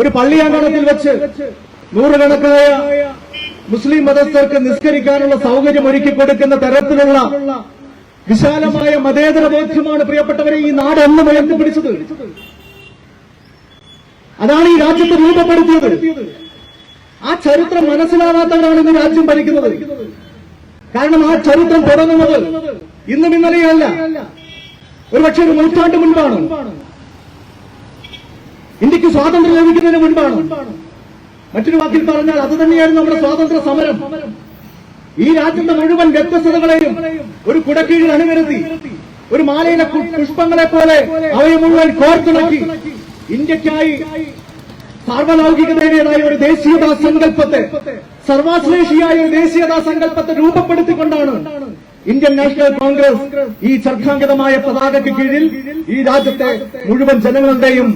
ഒരു പള്ളിയാങ്കണത്തിൽ വെച്ച് നൂറുകണക്കായ മുസ്ലിം മതസ്ഥർക്ക് നിസ്കരിക്കാനുള്ള സൗകര്യം ഒരുക്കി കൊടുക്കുന്ന തരത്തിലുള്ള വിശാലമായ മതേതര ബോധ്യമാണ് പ്രിയപ്പെട്ടവരെ ഈ നാട് എന്ന് ഉയർത്തിപ്പിടിച്ചത് അതാണ് ഈ രാജ്യത്തെ രൂപപ്പെടുത്തിയത്. ആ ചരിത്രം മനസ്സിലാവാത്തവരാണ് ഇന്ന് രാജ്യം ഭരിക്കുന്നത്. കാരണം ആ ചരിത്രം തുടങ്ങുന്നത് ഇന്നും ഇന്നലെയല്ല ഒരുപക്ഷെ ഒരു നൂറ്റാണ്ട് മുൻപാണ്. ഇന്ത്യയ്ക്ക് സ്വാതന്ത്ര്യം ലഭിക്കുന്നതിന് മുൻപാണ്. മറ്റൊരു വാക്കിൽ പറഞ്ഞാൽ അത് തന്നെയാണ് നമ്മുടെ സ്വാതന്ത്ര്യ സമരം. ഈ രാജ്യത്തെ മുഴുവൻ വ്യത്യസ്തതകളെയും ഒരു കുടക്കീഴിൽ അണിനിരത്തി ഒരു മാലയിലെ പുഷ്പങ്ങളെ പോലെ അവയെ മുഴുവൻ കോർത്തിണക്കി ഇന്ത്യക്കായി സാർവലൗകികതയുടേതായ ഒരു ദേശീയതാ സങ്കല്പത്തെ സർവാശ്ലേഷിയായ ഒരു ദേശീയതാ സങ്കല്പത്തെ രൂപപ്പെടുത്തിക്കൊണ്ടാണ് ഇന്ത്യൻ നാഷണൽ കോൺഗ്രസ് ഈ ചർക്കാങ്കിതമായ പതാകയ്ക്ക് കീഴിൽ ഈ രാജ്യത്തെ മുഴുവൻ ജനങ്ങളുടെയും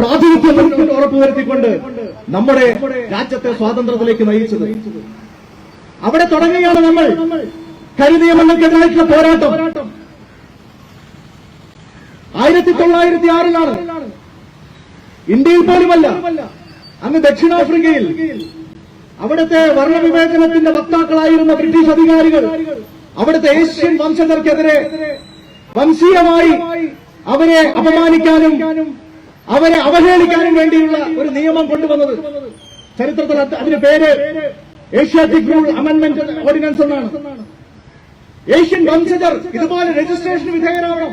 പ്രാതിനിധ്യം ഉറപ്പുവരുത്തിക്കൊണ്ട് നമ്മുടെ രാജ്യത്തെ സ്വാതന്ത്ര്യത്തിലേക്ക് നയിച്ചത്. അവിടെ തുടങ്ങുകയാണ് നമ്മൾ. കരിനിയമങ്ങൾക്കെതിരായിട്ടുള്ള പോരാട്ടം. ആയിരത്തി തൊള്ളായിരത്തി ആറിലാണ് ഇന്ത്യയിൽ പോലുമല്ല. അന്ന് ദക്ഷിണാഫ്രിക്കയിൽ. അവിടുത്തെ വർണവിവേചനത്തിന്റെ വക്താക്കളായിരുന്ന ബ്രിട്ടീഷ് അധികാരികൾ അവിടുത്തെ ഏഷ്യൻ വംശജർക്കെതിരെ വംശീയമായി അവരെ അപമാനിക്കാനും അവരെ അവഹേളിക്കാനും വേണ്ടിയുള്ള ഒരു നിയമം കൊണ്ടുവന്നത്. ചരിത്രത്തിൽ അത് അതിന് പേര് ഏഷ്യാറ്റിക് റൂൾ അമെന്റ്മെന്റ് ഓർഡിനൻസ് എന്നാണ്. ഏഷ്യൻ വംശജർ ഇതുപോലെ രജിസ്ട്രേഷൻ വിധേയരാവണം.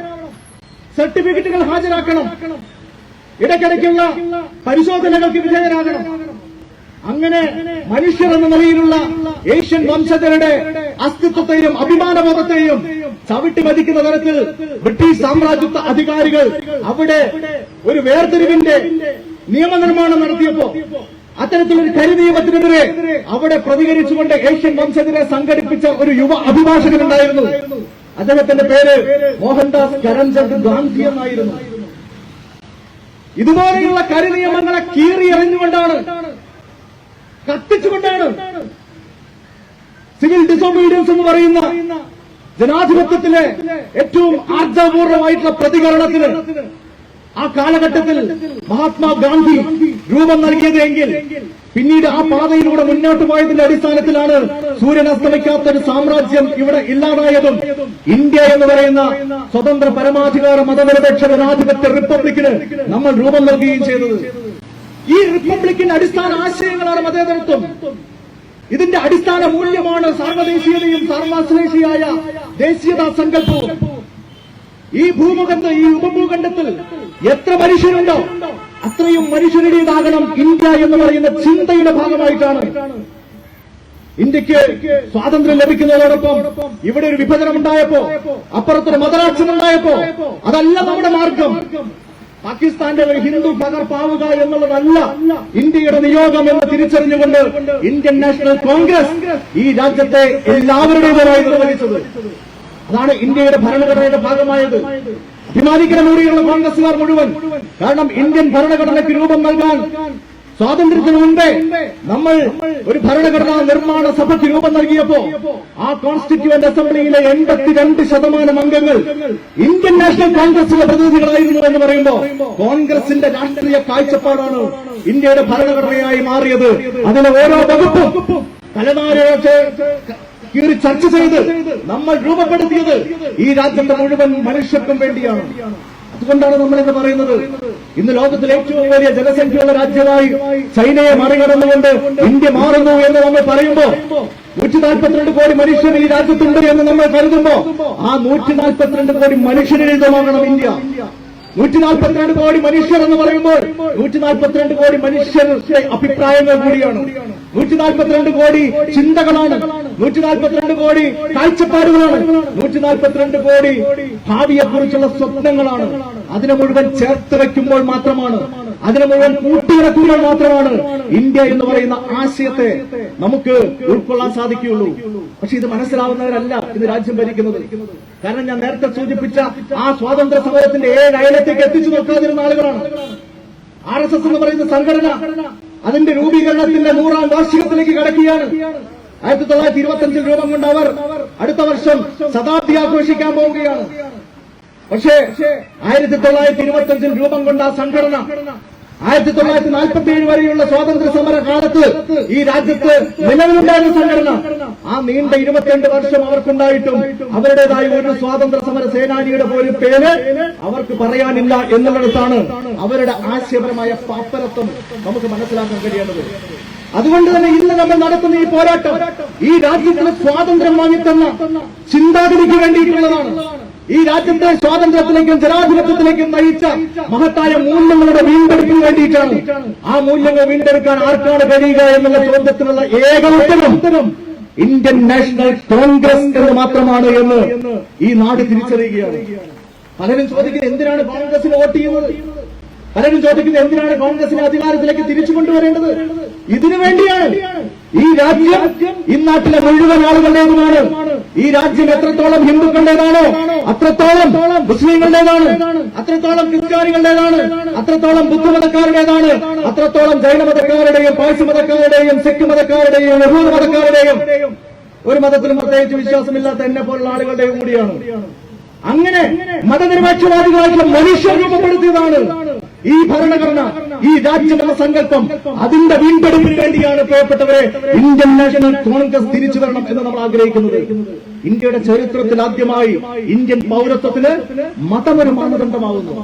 സർട്ടിഫിക്കറ്റുകൾ ഹാജരാക്കണം. ഇടയ്ക്കിടയ്ക്കുള്ള പരിശോധനകൾക്ക് വിധേയരാകണം. അങ്ങനെ മനുഷ്യർ എന്ന നിലയിലുള്ള ഏഷ്യൻ വംശജരുടെ അസ്തിത്വത്തെയും അഭിമാനബോധത്തെയും ചവിട്ടി മതിക്കുന്ന തരത്തിൽ ബ്രിട്ടീഷ് സാമ്രാജ്യത്വ അധികാരികൾ അവിടെ ഒരു വേർതിരിവിന്റെ നിയമനിർമ്മാണം നടത്തിയപ്പോ അത്തരത്തിലൊരു കരിനിയമത്തിനെതിരെ അവിടെ പ്രതികരിച്ചുകൊണ്ട് ഏഷ്യൻ വംശത്തിനെ സംഘടിപ്പിച്ച ഒരു യുവ അഭിഭാഷകനുണ്ടായിരുന്നു. അദ്ദേഹത്തിന്റെ പേര് മോഹൻദാസ് കരംചന്ദ് ഗാന്ധി എന്നായിരുന്നു. ഇതുപോലെയുള്ള കരിനിയമങ്ങളെ കീറി എറിഞ്ഞുകൊണ്ടാണ് കത്തിച്ചുകൊണ്ടാണ് സിവിൽ ഡിസോബീഡിയൻസ് എന്ന് പറയുന്ന ജനാധിപത്യത്തിലെ ഏറ്റവും ആർജവപൂർണമായിട്ടുള്ള പ്രതികരണത്തിന് ആ കാലഘട്ടത്തിൽ മഹാത്മാഗാന്ധി രൂപം നൽകിയതെങ്കിൽ പിന്നീട് ആ പാതയിലൂടെ മുന്നോട്ട് പോയതിന്റെ അടിസ്ഥാനത്തിലാണ് സൂര്യൻ അസ്തമിക്കാത്ത ഒരു സാമ്രാജ്യം ഇവിടെ ഇല്ലാതായതും ഇന്ത്യ എന്ന് പറയുന്ന സ്വതന്ത്ര പരമാധികാര മതനിരപേക്ഷ ജനാധിപത്യ റിപ്പബ്ലിക്കിന് നമ്മൾ രൂപം നൽകുകയും ചെയ്തത്. ഈ റിപ്പബ്ലിക്കിന്റെ അടിസ്ഥാന ആശയങ്ങളാണ് മതേതരത്വം. ഇതിന്റെ അടിസ്ഥാന മൂല്യമാണ് സർവദേശീയതയും സാർവാശ്ലേഷിയായ ദേശീയതാ സങ്കല്പവും. ഈ ഭൂമുഖത്ത് ഈ ഉപഭൂഖണ്ഡത്തിൽ എത്ര മനുഷ്യരുണ്ടോ അത്രയും മനുഷ്യരുടേതാകണം ഇന്ത്യ എന്ന് പറയുന്ന ചിന്തയുടെ ഭാഗമായിട്ടാണ്. ഇന്ത്യയ്ക്ക് സ്വാതന്ത്ര്യം ലഭിക്കുന്നതോടൊപ്പം ഇവിടെ ഒരു വിഭജനം ഉണ്ടായപ്പോ അപ്പുറത്തൊരു മതരാക്ഷൻ ഉണ്ടായപ്പോ അതല്ല നമ്മുടെ മാർഗം. പാകിസ്ഥാന്റെ ഒരു ഹിന്ദു പകർപ്പാവുക എന്നുള്ളതല്ല ഇന്ത്യയുടെ നിയോഗം എന്ന് തിരിച്ചറിഞ്ഞുകൊണ്ട് ഇന്ത്യൻ നാഷണൽ കോൺഗ്രസ് ഈ രാജ്യത്തെ എല്ലാവരുടേതുമായി നിർവഹിച്ചത്. അതാണ് ഇന്ത്യയുടെ ഭരണഘടനയുടെ ഭാഗമായത്. അഭിമാനിക്കണം കൂടിയുള്ള കോൺഗ്രസുകാർ മുഴുവൻ. കാരണം ഇന്ത്യൻ ഭരണഘടനയ്ക്ക് രൂപം നൽകാൻ സ്വാതന്ത്ര്യത്തിന് മുമ്പേ നമ്മൾ ഒരു ഭരണഘടനാ നിർമ്മാണ സഭയ്ക്ക് രൂപം നൽകിയപ്പോ ആ കോൺസ്റ്റിറ്റ്യൂവന്റ് അസംബ്ലിയിലെ എൺപത്തിരണ്ട് ശതമാനം അംഗങ്ങൾ ഇന്ത്യൻ നാഷണൽ കോൺഗ്രസിലെ പ്രതിനിധികളായിരുന്നു എന്ന് പറയുമ്പോൾ കോൺഗ്രസിന്റെ രാഷ്ട്രീയ കാഴ്ചപ്പാടാണ് ഇന്ത്യയുടെ ഭരണഘടനയായി മാറിയത്. അതിലെ ഓരോ വകുപ്പും തലനാരിഴച്ച് കീറി ചർച്ച ചെയ്ത് നമ്മൾ രൂപപ്പെടുത്തിയത് ഈ രാജ്യത്തെ മുഴുവൻ മനുഷ്യർക്കും വേണ്ടിയാണ്. അതുകൊണ്ടാണ് നമ്മൾ ഇന്ന് പറയുന്നത്. ഇന്ന് ലോകത്തിലെ ഏറ്റവും വലിയ ജനസംഖ്യയുള്ള രാജ്യമായി ചൈനയെ മറികടന്നുകൊണ്ട് ഇന്ത്യ മാറുന്നു എന്ന് നമ്മൾ പറയുമ്പോ നൂറ്റി നാൽപ്പത്തിരണ്ട് കോടി മനുഷ്യർ ഈ രാജ്യത്തുണ്ട് എന്ന് നമ്മൾ കരുതുമ്പോ ആ നൂറ്റി നാൽപ്പത്തിരണ്ട് കോടി മനുഷ്യരിതമാകണം ഇന്ത്യ. നൂറ്റി നാൽപ്പത്തിരണ്ട് കോടി മനുഷ്യർ എന്ന് പറയുമ്പോൾ നൂറ്റി നാൽപ്പത്തിരണ്ട് കോടി മനുഷ്യരുടെ അഭിപ്രായങ്ങൾ കൂടിയാണ്. നൂറ്റി നാൽപ്പത്തിരണ്ട് കോടി ചിന്തകളാണ്. നൂറ്റി നാൽപ്പത്തിരണ്ട് കോടി കാഴ്ചപ്പാടുകളാണ്. നൂറ്റി നാൽപ്പത്തിരണ്ട് കോടി ഭാവിയെക്കുറിച്ചുള്ള സ്വപ്നങ്ങളാണ്. അതിനെ മുഴുവൻ ചേർത്ത് വയ്ക്കുമ്പോൾ മാത്രമാണ്. അതിനെ മുഴുവൻ കൂട്ടിയിറക്കുമ്പോൾ മാത്രമാണ്. ഇന്ത്യ എന്ന് പറയുന്ന ആശയത്തെ നമുക്ക് ഉൾക്കൊള്ളാൻ സാധിക്കുകയുള്ളൂ. പക്ഷെ ഇത് മനസ്സിലാവുന്നവരല്ല ഇത് രാജ്യം ഭരിക്കുന്നത്. കാരണം ഞാൻ നേരത്തെ സൂചിപ്പിച്ച ആ സ്വാതന്ത്ര്യ സമരത്തിന്റെ ഏഴ് അയലത്തേക്ക് എത്തിച്ചു നോക്കാതിരുന്ന ആളുകളാണ്. ആർ എസ് എസ് എന്ന് പറയുന്ന സംഘടന അതിന്റെ രൂപീകരണത്തിന്റെ നൂറാം വാർഷികത്തിലേക്ക് കടക്കുകയാണ്. ആയിരത്തി തൊള്ളായിരത്തി ഇരുപത്തി അഞ്ചിൽ രൂപം കൊണ്ട് അവർ അടുത്ത വർഷം ശതാബ്ദി ആഘോഷിക്കാൻ പോവുകയാണ്. പക്ഷേ ആയിരത്തി തൊള്ളായിരത്തി ഇരുപത്തി അഞ്ചിൽ രൂപം കൊണ്ട ആ സംഘടന ആയിരത്തി തൊള്ളായിരത്തി നാൽപ്പത്തി ഏഴ് വരെയുള്ള സ്വാതന്ത്ര്യ സമര കാലത്ത് ഈ രാജ്യത്ത് നിലവിലുണ്ടായിരുന്ന സംഘടന. ആ നീണ്ട ഇരുപത്തിരണ്ട് വർഷം അവർക്കുണ്ടായിട്ടും അവരുടേതായ ഒരു സ്വാതന്ത്ര്യ സമര സേനാനിയുടെ പോലും പേര് അവർക്ക് പറയാനില്ല എന്നുള്ളിടത്താണ് അവരുടെ ആശയപരമായ പാപ്പരത്വം നമുക്ക് മനസ്സിലാക്കാൻ കഴിയേണ്ടത്. അതുകൊണ്ട് തന്നെ ഇന്ന് നമ്മൾ നടത്തുന്ന ഈ പോരാട്ടം ഈ രാജ്യത്തിന് സ്വാതന്ത്ര്യം വാങ്ങിത്തന്ന ചിന്താഗതിക്ക് വേണ്ടിയിട്ടുള്ളതാണ്. ഈ രാജ്യത്തെ സ്വാതന്ത്ര്യത്തിലേക്കും ജനാധിപത്യത്തിലേക്കും നയിച്ച മഹത്തായ മൂല്യങ്ങളുടെ വീണ്ടെടുപ്പിന് വേണ്ടിയിട്ടാണ് ആ മൂല്യങ്ങൾ വീണ്ടെടുക്കാൻ ആർക്കാണ് കഴിയുക എന്നുള്ള ചോദ്യത്തിനുള്ള ഏക ഉത്തരം ഇന്ത്യൻ നാഷണൽ കോൺഗ്രസ് എന്ന് മാത്രമാണ് എന്ന് ഈ നാട് തിരിച്ചറിയുകയാണ്. പലരും ചോദിക്കുന്നത് എന്തിനാണ് കോൺഗ്രസിന് വോട്ട് ചെയ്യുന്നത്? പലരും ചോദിക്കുന്നത് എന്തിനാണ് കോൺഗ്രസിനെ അധികാരത്തിലേക്ക് തിരിച്ചു കൊണ്ടുവരേണ്ടത്? ഇതിനു വേണ്ടിയാണ്. ഈ രാജ്യം ഈ നാട്ടിലെ മുഴുവൻ ആളുകളുടേതുമാണ്. ഈ രാജ്യം എത്രത്തോളം ഹിന്ദുക്കളുടേതാണോ അത്രത്തോളം മുസ്ലിങ്ങളുടേതാണ് അത്രത്തോളം ക്രിസ്ത്യാനികളുടേതാണ് അത്രത്തോളം ബുദ്ധമതക്കാരുടേതാണ് അത്രത്തോളം ജൈനമതക്കാരുടെയും പാഴ്സി മതക്കാരുടെയും സിഖ് മതക്കാരുടെയും യഹൂദ മതക്കാരുടെയും ഒരു മതത്തിലും പ്രത്യേകിച്ച് വിശ്വാസമില്ലാത്ത എന്നെ പോലുള്ള ആളുകളുടെയും കൂടിയാണ്. അങ്ങനെ മതനിരപേക്ഷവാദികളായിട്ടുള്ള മനുഷ്യർ രൂപപ്പെടുത്തിയതാണ് ഈ ഭരണഘടന. ഈ രാജ്യം എന്ന സങ്കല്പം അതിന്റെ വീണ്ടെടുപ്പിന് വേണ്ടിയാണ് പ്രിയപ്പെട്ടവരെ ഇന്ത്യൻ നാഷണൽ കോൺഗ്രസ് തിരിച്ചു വരണം എന്ന് നമ്മൾ ആഗ്രഹിക്കുന്നത്. ഇന്ത്യയുടെ ചരിത്രത്തിൽ ആദ്യമായി ഇന്ത്യൻ പൗരത്വത്തിന് മതമൊരു മാനദണ്ഡമാകുന്നു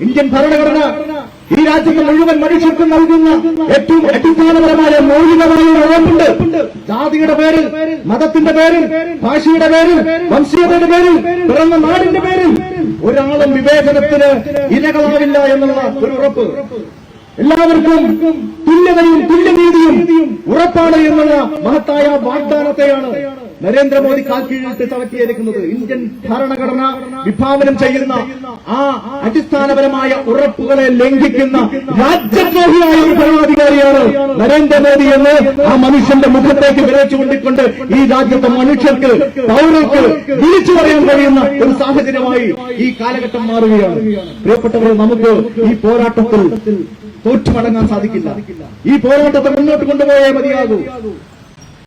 ഇന്ത്യൻ ഭരണഘടന ഈ രാജ്യത്തെ മുഴുവൻ മനുഷ്യർക്കും നൽകുന്ന ഏറ്റവും അടിസ്ഥാനപരമായ മൗലികമായ ഉറപ്പുണ്ട് ജാതിയുടെ പേരിൽ മതത്തിന്റെ പേരിൽ ഭാഷയുടെ പേരിൽ വംശീയതയുടെ പേരിൽ പിറന്ന നാടിന്റെ പേരിൽ ഒരാളും വിവേചനത്തിന് ഇരകളാവില്ല എന്നുള്ള ഒരു ഉറപ്പ്. എല്ലാവർക്കും തുല്യതയും തുല്യനീതിയും ഉറപ്പാണ് എന്നുള്ള മഹത്തായ വാഗ്ദാനത്തെയാണ് നരേന്ദ്രമോദി കാൽക്കീഴിട്ട് ചവറ്റിയിരിക്കുന്നത് ഇന്ത്യൻ ഭരണഘടന വിഭാവനം ചെയ്യുന്ന ആ അടിസ്ഥാനപരമായ ഉറപ്പുകളെ ലംഘിക്കുന്ന രാജ്യദ്രോഹിയായ ഒരു ഭരണാധികാരിയാണ് നരേന്ദ്രമോദി എന്ന് ആ മനുഷ്യന്റെ മുഖത്തേക്ക് വിരച്ചുകൊണ്ടിക്കൊണ്ട് ഈ രാജ്യത്തെ മനുഷ്യർക്ക് പൗരർക്ക് വിളിച്ചു പറയാൻ കഴിയുന്ന ഒരു സാഹചര്യമായി ഈ കാലഘട്ടം മാറുകയാണ്. പ്രിയപ്പെട്ടവരെ നമുക്ക് ഈ പോരാട്ടത്തിൽ തോറ്റുമടങ്ങാൻ സാധിക്കില്ല. ഈ പോരാട്ടത്തെ മുന്നോട്ട് കൊണ്ടുപോയേ മതിയാകൂ.